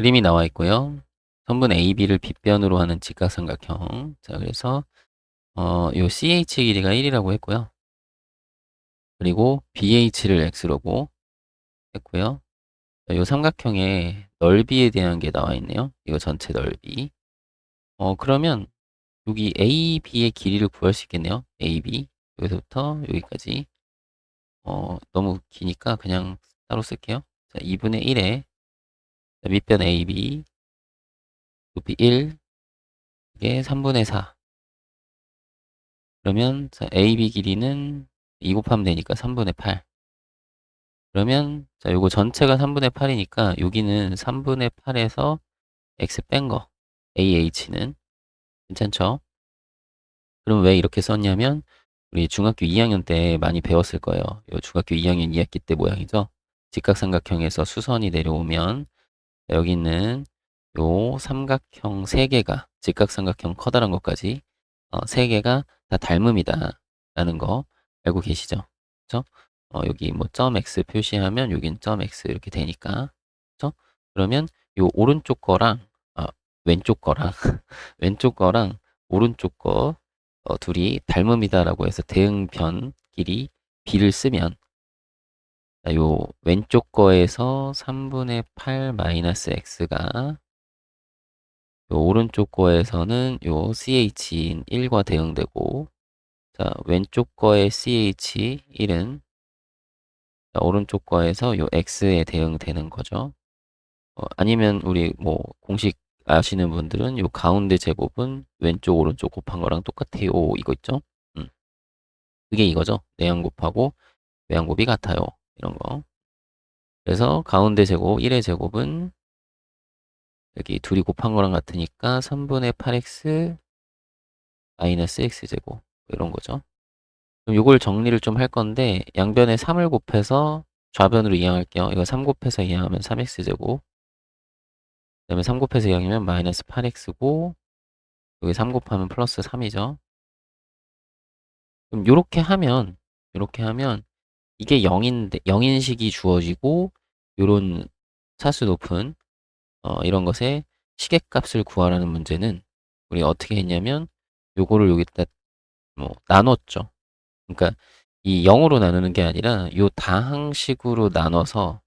그림이 나와 있고요. 선분 AB를 빗변으로 하는 직각삼각형. 자, 그래서 어, 요 CH 길이가 1이라고 했고요. 그리고 BH를 X로고 했고요. 자, 요 삼각형의 넓이에 대한 게 나와 있네요. 이거 전체 넓이. 어, 그러면 여기 AB의 길이를 구할 수 있겠네요. AB. 여기서부터 여기까지. 어, 너무 기니까 그냥 따로 쓸게요. 자, 2분의 1에 밑변 AB 높이 1 이게 3분의 4 그러면 자, AB 길이는 2 곱하면 되니까 3분의 8 그러면 자 요거 전체가 3분의 8이니까 여기는 3분의 8에서 x 뺀 거 AH는 괜찮죠? 그럼 왜 이렇게 썼냐면 우리 중학교 2학년 때 많이 배웠을 거예요. 요 중학교 2학년 2학기 때 모양이죠. 직각삼각형에서 수선이 내려오면 여기는 요 삼각형 3개가 직각삼각형 커다란 것까지 어, 3개가 다 닮음이다 라는 거 알고 계시죠? 그쵸? 어, 여기 뭐 점 x 표시하면 여긴 점 x 이렇게 되니까 그쵸? 그러면 요 오른쪽 거랑 아, 왼쪽 거랑 왼쪽 거랑 오른쪽 거 어, 둘이 닮음이다 라고 해서 대응변 길이 b를 쓰면 자, 요 왼쪽 거에서 3분의 8 마이너스 x가 요 오른쪽 거에서는 요 ch인 1과 대응되고 자 왼쪽 거의 ch 1은 자, 오른쪽 거에서 요 x에 대응되는 거죠. 어, 아니면 우리 뭐 공식 아시는 분들은 요 가운데 제곱은 왼쪽 오른쪽 곱한 거랑 똑같아요 이거 있죠? 음. 그게 이거죠. 내양 곱하고 외양 곱이 같아요. 이런 거. 그래서 가운데 제곱 1의 제곱은 여기 둘이 곱한 거랑 같으니까 3분의 8x 마이너스 x제곱 이런 거죠. 그럼 이걸 정리를 좀 할 건데 양변에 3을 곱해서 좌변으로 이항할게요. 이거 3 곱해서 이항하면 3x제곱 그 다음에 3 곱해서 이항하면 마이너스 8x고 여기 3 곱하면 플러스 3이죠. 그럼 이렇게 하면 이렇게 하면 이게 0인데 0인식이 주어지고 요런 차수 높은 어, 이런 것의 시계값을 구하라는 문제는 우리 어떻게 했냐면 요거를 여기다 뭐 나눴죠. 그러니까 이 0으로 나누는 게 아니라 요 다항식으로 나눠서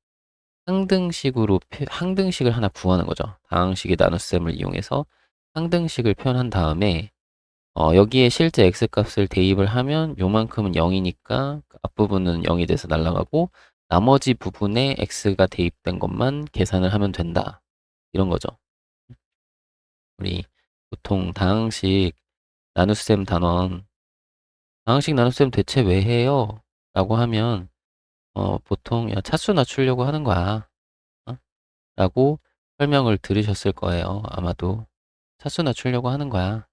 항등식으로 항등식을 하나 구하는 거죠. 다항식의 나눗셈을 이용해서 항등식을 표현한 다음에 어, 여기에 실제 x값을 대입을 하면 요만큼은 0이니까 앞부분은 0이 돼서 날아가고 나머지 부분에 x가 대입된 것만 계산을 하면 된다. 이런 거죠. 우리 보통 다항식 나눗셈 단원 다항식 나눗셈 대체 왜 해요? 라고 하면 어, 보통 야, 차수 낮추려고 하는 거야. 어? 라고 설명을 들으셨을 거예요. 아마도 차수 낮추려고 하는 거야.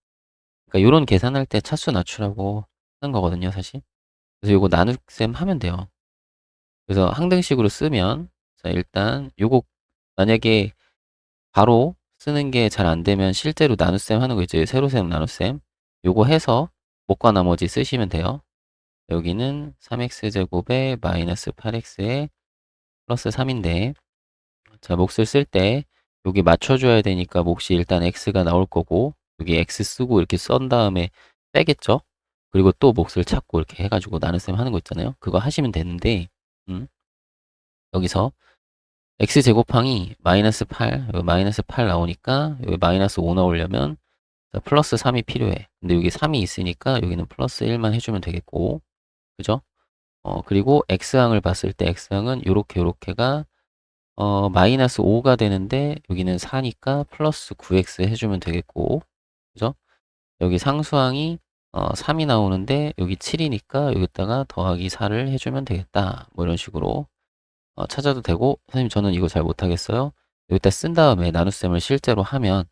그러니까 이런 계산할 때 차수 낮추라고 하는 거거든요, 사실. 그래서 이거 나눗셈 하면 돼요. 그래서 항등식으로 쓰면 자, 일단 요거 만약에 바로 쓰는 게 잘 안 되면 실제로 나눗셈 하는 거 있죠. 세로셈, 나눗셈. 요거 해서 목과 나머지 쓰시면 돼요. 여기는 3x제곱에 마이너스 8x에 플러스 3인데 자, 몫을 쓸 때 여기 맞춰줘야 되니까 몫이 일단 x가 나올 거고 여기 x 쓰고 이렇게 썬 다음에 빼겠죠? 그리고 또 몫을 찾고 이렇게 해가지고 나눗셈 하는 거 있잖아요. 그거 하시면 되는데 음, 여기서 x제곱항이 마이너스 8, 여기 마이너스 8 나오니까 여기 마이너스 5 나오려면 플러스 3이 필요해. 근데 여기 3이 있으니까 여기는 플러스 1만 해주면 되겠고, 그죠? 어, 그리고 x항을 봤을 때 x항은 요렇게 요렇게가 어, 마이너스 5가 되는데 여기는 4니까 플러스 9x 해주면 되겠고, 그죠? 여기 상수항이 어, 3이 나오는데 여기 7이니까 여기다가 더하기 4를 해주면 되겠다. 뭐 이런 식으로 어, 찾아도 되고 선생님 저는 이거 잘 못하겠어요. 여기다 쓴 다음에 나눗셈을 실제로 하면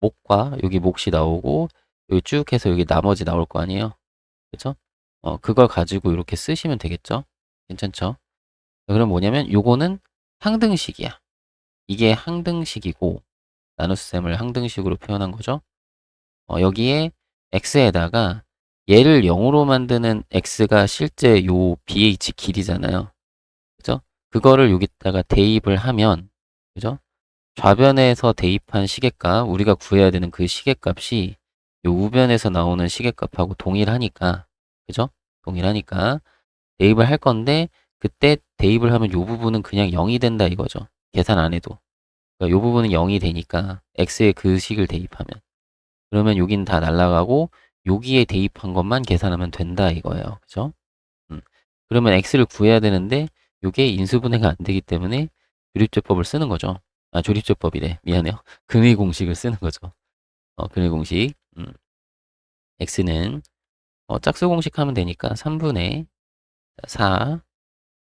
목과 여기 몫이 나오고 여기 쭉 해서 여기 나머지 나올 거 아니에요. 그죠? 어, 그걸 가지고 이렇게 쓰시면 되겠죠? 괜찮죠? 그럼 뭐냐면 요거는 항등식이야. 이게 항등식이고 나눗셈을 항등식으로 표현한 거죠. 어, 여기에 x에다가 얘를 0으로 만드는 x가 실제 요 bh 길이잖아요. 그죠? 그거를 여기다가 대입을 하면 그죠? 좌변에서 대입한 시계값, 우리가 구해야 되는 그 시계값이 요 우변에서 나오는 시계값하고 동일하니까, 그죠? 동일하니까 대입을 할 건데 그때 대입을 하면 요 부분은 그냥 0이 된다 이거죠. 계산 안 해도. 그러니까 요 부분은 0이 되니까 x에 그 식을 대입하면 그러면 여긴 다 날라가고 여기에 대입한 것만 계산하면 된다 이거예요. 그죠? 음. 그러면 x를 구해야 되는데 요게 인수분해가 안 되기 때문에 조립제법을 쓰는 거죠. 아, 조립제법이래. 미안해요. 근의 공식을 쓰는 거죠. 어, 근의 공식. 음. x는 어, 짝수 공식 하면 되니까 3분의 4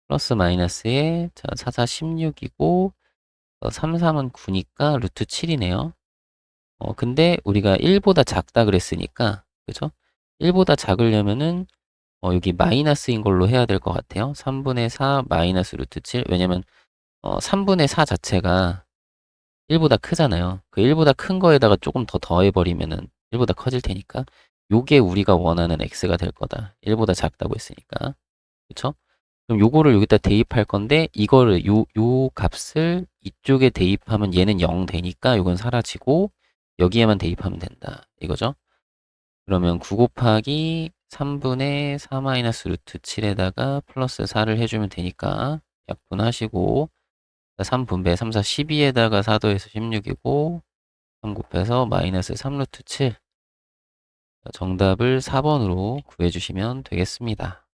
플러스 마이너스에 자, 4, 4, 16이고 어, 3, 3은 9니까 루트 7이네요. 어, 근데 우리가 1보다 작다 그랬으니까 그죠? 1보다 작으려면은 어, 여기 마이너스인 걸로 해야 될 것 같아요. 3분의 4 마이너스 루트 7 왜냐면 어, 3분의 4 자체가 1보다 크잖아요. 그 1보다 큰 거에다가 조금 더 더해버리면은 1보다 커질 테니까 요게 우리가 원하는 x가 될 거다. 1보다 작다고 했으니까. 그쵸? 그럼 요거를 여기다 대입할 건데 이거를 요, 요 값을 이쪽에 대입하면 얘는 0 되니까 요건 사라지고 여기에만 대입하면 된다. 이거죠? 그러면 9 곱하기 3분의 4 마이너스 루트 7에다가 플러스 4를 해주면 되니까 약분하시고 3 분배 3, 4, 12에다가 4 더해서 16이고 3 곱해서 마이너스 3 루트 7 정답을 4번으로 구해주시면 되겠습니다.